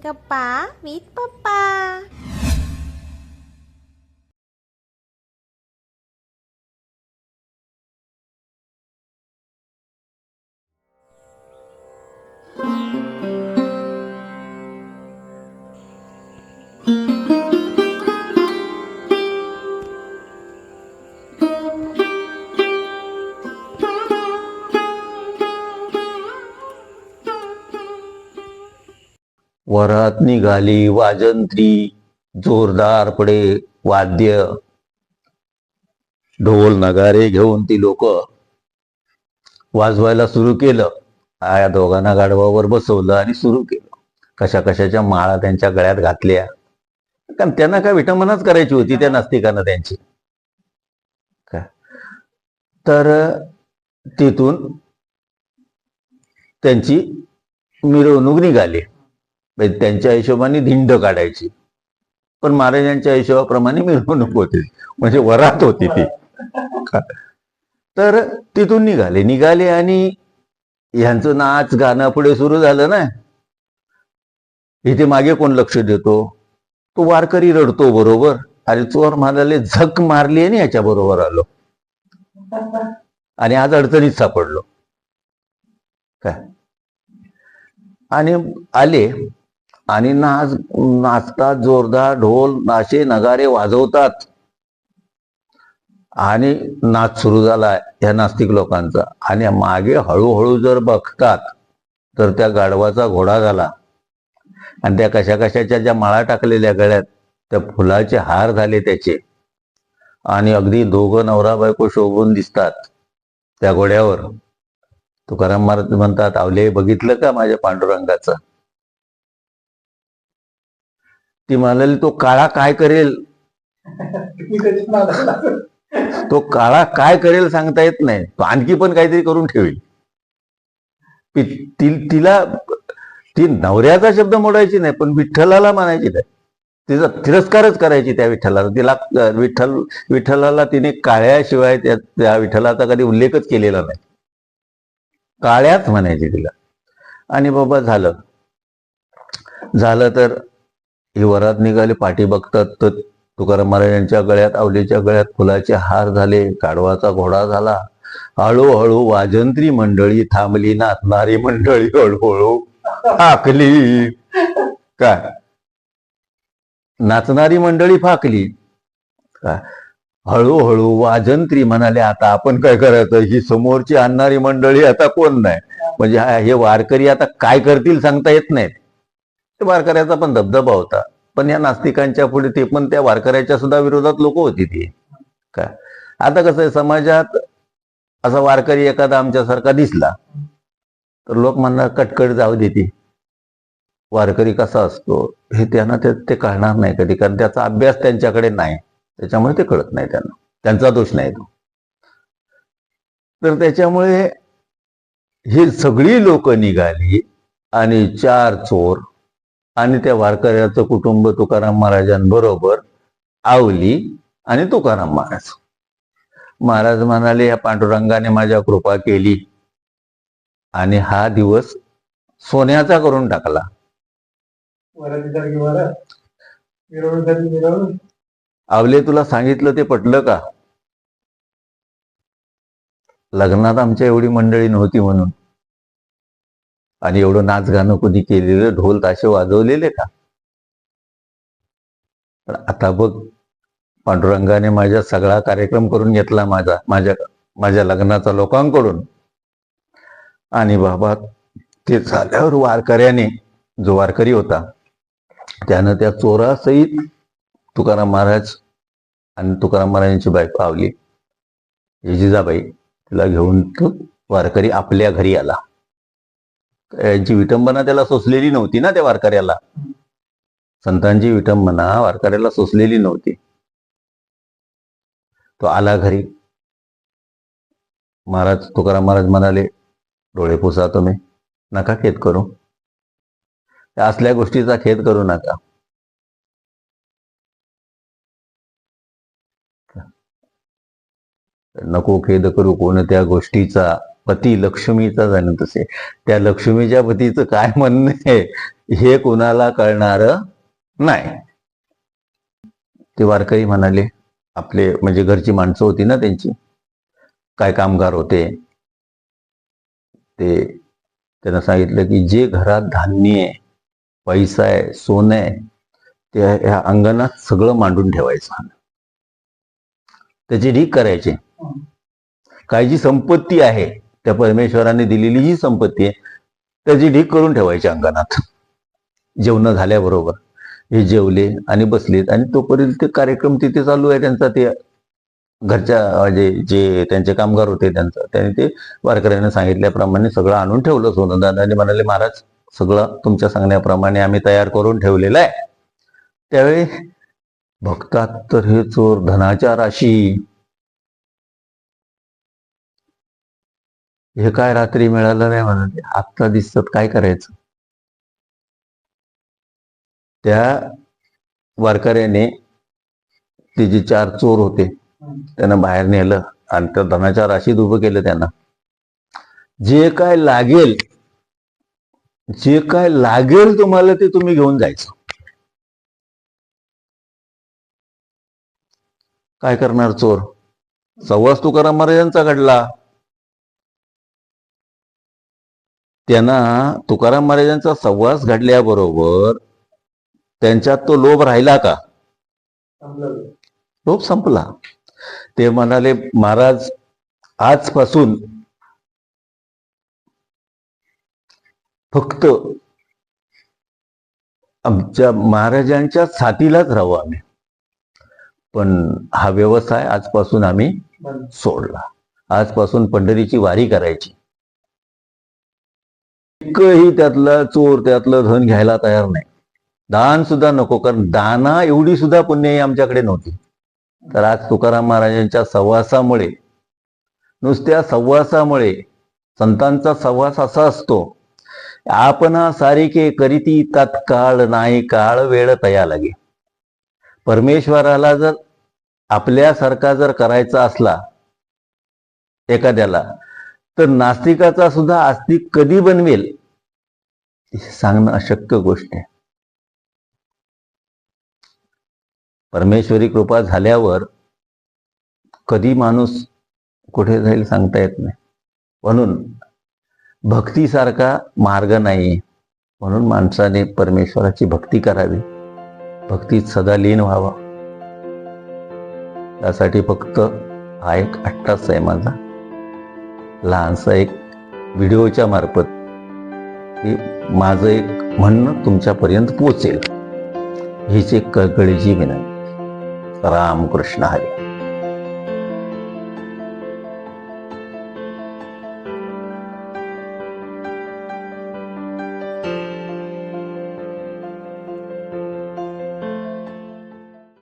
Kepa with Papa. वरात निघाली वाजंत्री जोरदार पडे वाद्य. ढोल नगारे घेऊन ती लोक वाजवायला सुरू केलं. या दोघांना गाढवावर बसवलं आणि सुरू केलं. कशा कशाच्या माळा त्यांच्या गळ्यात घातल्या. कारण त्यांना काय विटंबनाच करायची होती त्या नास्तिकांना त्यांची. काय? तर तिथून त्यांची मिरवणूक निघाली. म्हणजे त्यांच्या हिशोबाने धिंड काढायची. पण महाराजांच्या हिशोबाप्रमाणे मिरवणूक होती. म्हणजे वरात होती ती. तर तिथून निघाले. निघाले आणि यांचं नाच गाणं पुढे सुरू झालं ना. इथे मागे कोण लक्ष देतो? तो वारकरी रडतो बरोबर. आणि चोर म्हणाले झक मारली आणि याच्या बरोबर आलो. आणि आज अडचणीत सापडलो. काय? आणि आले. आणि नाच नाचतात जोरदार ढोल नाशे नगारे वाजवतात. आणि नाच सुरू झाला या नास्तिक लोकांचा. आणि मागे हळूहळू जर बघतात तर त्या गाढवाचा घोडा झाला. आणि त्या कशा कशाच्या ज्या माळा टाकलेल्या गळ्यात त्या फुलाचे हार झाले त्याचे. आणि अगदी दोघं नवरा बायको शोभून दिसतात त्या घोड्यावर. तुकाराम महाराज म्हणतात आवले बघितलं का माझ्या पांडुरंगाचं? ती म्हणाली तो काळा काय करेल? तो काळा काय करेल सांगता येत नाही. तो आणखी पण काहीतरी करून ठेवेल. तिला ती नवऱ्याचा शब्द मोडायची नाही पण विठ्ठलाला मानायची नाही. तिचा तिरस्कारच करायची त्या विठ्ठलाला. तिला विठ्ठल विठ्ठलाला तिने काळ्याशिवाय त्या विठ्ठलाचा कधी उल्लेखच केलेला नाही. काळ्याच म्हणायची तिला. आणि बाबा झालं. झालं तर ही वरात निघाली पाठी बघतात तर तुकाराम महाराजांच्या गळ्यात आवलीच्या गळ्यात फुलाचे हार झाले काढवाचा घोडा झाला. हळूहळू वाजंत्री मंडळी थांबली नाचणारी मंडळी हळूहळू फाकली. काय? नाचणारी मंडळी फाकली. काय? हळूहळू वाजंत्री म्हणाले आता आपण काय करायचं? ही समोरची आणणारी मंडळी आता कोण नाही? म्हणजे हे वारकरी आता काय करतील सांगता येत नाहीत. ते वारकऱ्याचा पण धबधबा होता. पण या नास्तिकांच्या पुढे ते पण त्या वारकऱ्याच्या सुद्धा विरोधात लोक होती ती. का? आता कसं आहे समाजात असा वारकरी एखादा आमच्यासारखा दिसला तर लोक म्हणणार कटकट जाऊ देते वारकरी कसा असतो? हे त्यांना ते ते कळणार नाही कधी कारण त्याचा अभ्यास त्यांच्याकडे नाही. त्याच्यामुळे ते कळत नाही त्यांना. त्यांचा दोष नाही तो. तर त्याच्यामुळे ही सगळी लोक निघाली आणि चार चोर आणि त्या वारकऱ्याचं कुटुंब तुकाराम महाराजांबरोबर आवली आणि तुकाराम महाराज. महाराज म्हणाले या पांडुरंगाने माझ्या कृपा केली आणि हा दिवस सोन्याचा करून टाकला. आवले तुला सांगितलं ते पटलं का? लग्नात आमच्या एवढी मंडळी नव्हती म्हणून. आणि एवढं नाच गाणं कोणी केलेलं ढोल ताशे वाजवलेले का? पण आता बघ पांडुरंगाने माझ्या सगळा कार्यक्रम करून घेतला माझा माझ्या माझ्या लग्नाचा लोकांकडून. आणि बाबा ते झाल्यावर वारकऱ्याने जो वारकरी होता त्यानं त्या चोरासहित तुकाराम महाराज आणि तुकाराम महाराजांची बायको आवली. जिजाबाई तिला घेऊन तो वारकरी आपल्या घरी आला. यांची विटंबना त्याला सोसलेली नव्हती ना त्या वारकऱ्याला. संतांची विटंबना वारकऱ्याला सोसलेली नव्हती. तो आला घरी. महाराज तुकाराम महाराज म्हणाले डोळे पुसा तुम्ही. नका खेद करू. त्या असल्या गोष्टीचा खेद करू नका. नको खेद करू. कोणत्या गोष्टीचा पती लक्ष्मीचा जाणं तसे. त्या लक्ष्मीच्या पतीचं काय म्हणणं आहे हे कुणाला कळणार नाही. ते वारकरी म्हणाले आपले म्हणजे घरची माणसं होती ना त्यांची काय कामगार होते. ते त्यांना सांगितलं की जे घरात धान्य आहे पैसा आहे सोनं आहे ते ह्या अंगणात सगळं मांडून ठेवायचं त्याची ढीक करायची. काय जी संपत्ती आहे. त्या परमेश्वराने दिलेली जी संपत्ती आहे त्याची ढीक करून ठेवायची अंगणात. जेवण झाल्याबरोबर हे जेवले आणि बसलेत आणि तोपर्यंत ते कार्यक्रम तिथे चालू आहे त्यांचा ते घरच्या जे जे त्यांचे कामगार होते त्यांचा त्यांनी ते वारकऱ्यांना सांगितल्याप्रमाणे सगळं आणून ठेवलं. सोनं दादाने म्हणाले महाराज सगळं तुमच्या सांगण्याप्रमाणे आम्ही तयार करून ठेवलेलं आहे. त्यावेळी भक्तात तर हे चोर धनाच्या राशी हे काय रात्री मिळालं नाही म्हणत आत्ता दिसतात काय करायचं? त्या वारकऱ्याने ते जे चार चोर होते त्यांना बाहेर नेलं आणि त्या धनाच्या राशीत उभं केलं त्यांना. जे काय लागेल जे काय लागेल तुम्हाला ते तुम्ही घेऊन जायचं. काय करणार चोर? सव्वास तुकाराम महाराजांचा घडला. त्यांना तुकाराम महाराजांचा सहवास घडल्याबरोबर त्यांच्यात तो लोभ राहिला का? लोभ संपला. ते म्हणाले महाराज आजपासून फक्त आमच्या महाराजांच्या साथीलाच राहू आम्ही. पण हा व्यवसाय आजपासून आम्ही सोडला. आजपासून पंढरीची वारी करायची. एकही त्यातला चोर त्यातलं धन घ्यायला तयार नाही. दान सुद्धा नको कारण दाना एवढी सुद्धा पुण्य आमच्याकडे नव्हती. तर आज तुकाराम महाराजांच्या सहवासामुळे नुसत्या सहवासामुळे संतांचा सहवास असा असतो आपण सारिके करीती तत्काळ नाही काळ वेळ तया लागे. परमेश्वराला जर आपल्यासारखा जर करायचा असला एखाद्याला तर नास्तिकाचा सुद्धा आस्तिक कधी बनवेल? हे सांगणं अशक्य गोष्ट आहे. परमेश्वरी कृपा झाल्यावर कधी माणूस कुठे जाईल सांगता येत नाही. म्हणून भक्तीसारखा मार्ग नाही. म्हणून माणसाने परमेश्वराची भक्ती करावी. भक्तीत सदा लीन व्हावा. त्यासाठी फक्त हा एक अट्टाच आहे माझा. लहानसा एक व्हिडिओच्या मार्फत हे माझं एक म्हणणं तुमच्यापर्यंत पोचेल हीच एक कळकळीची विनंती. रामकृष्ण हरी.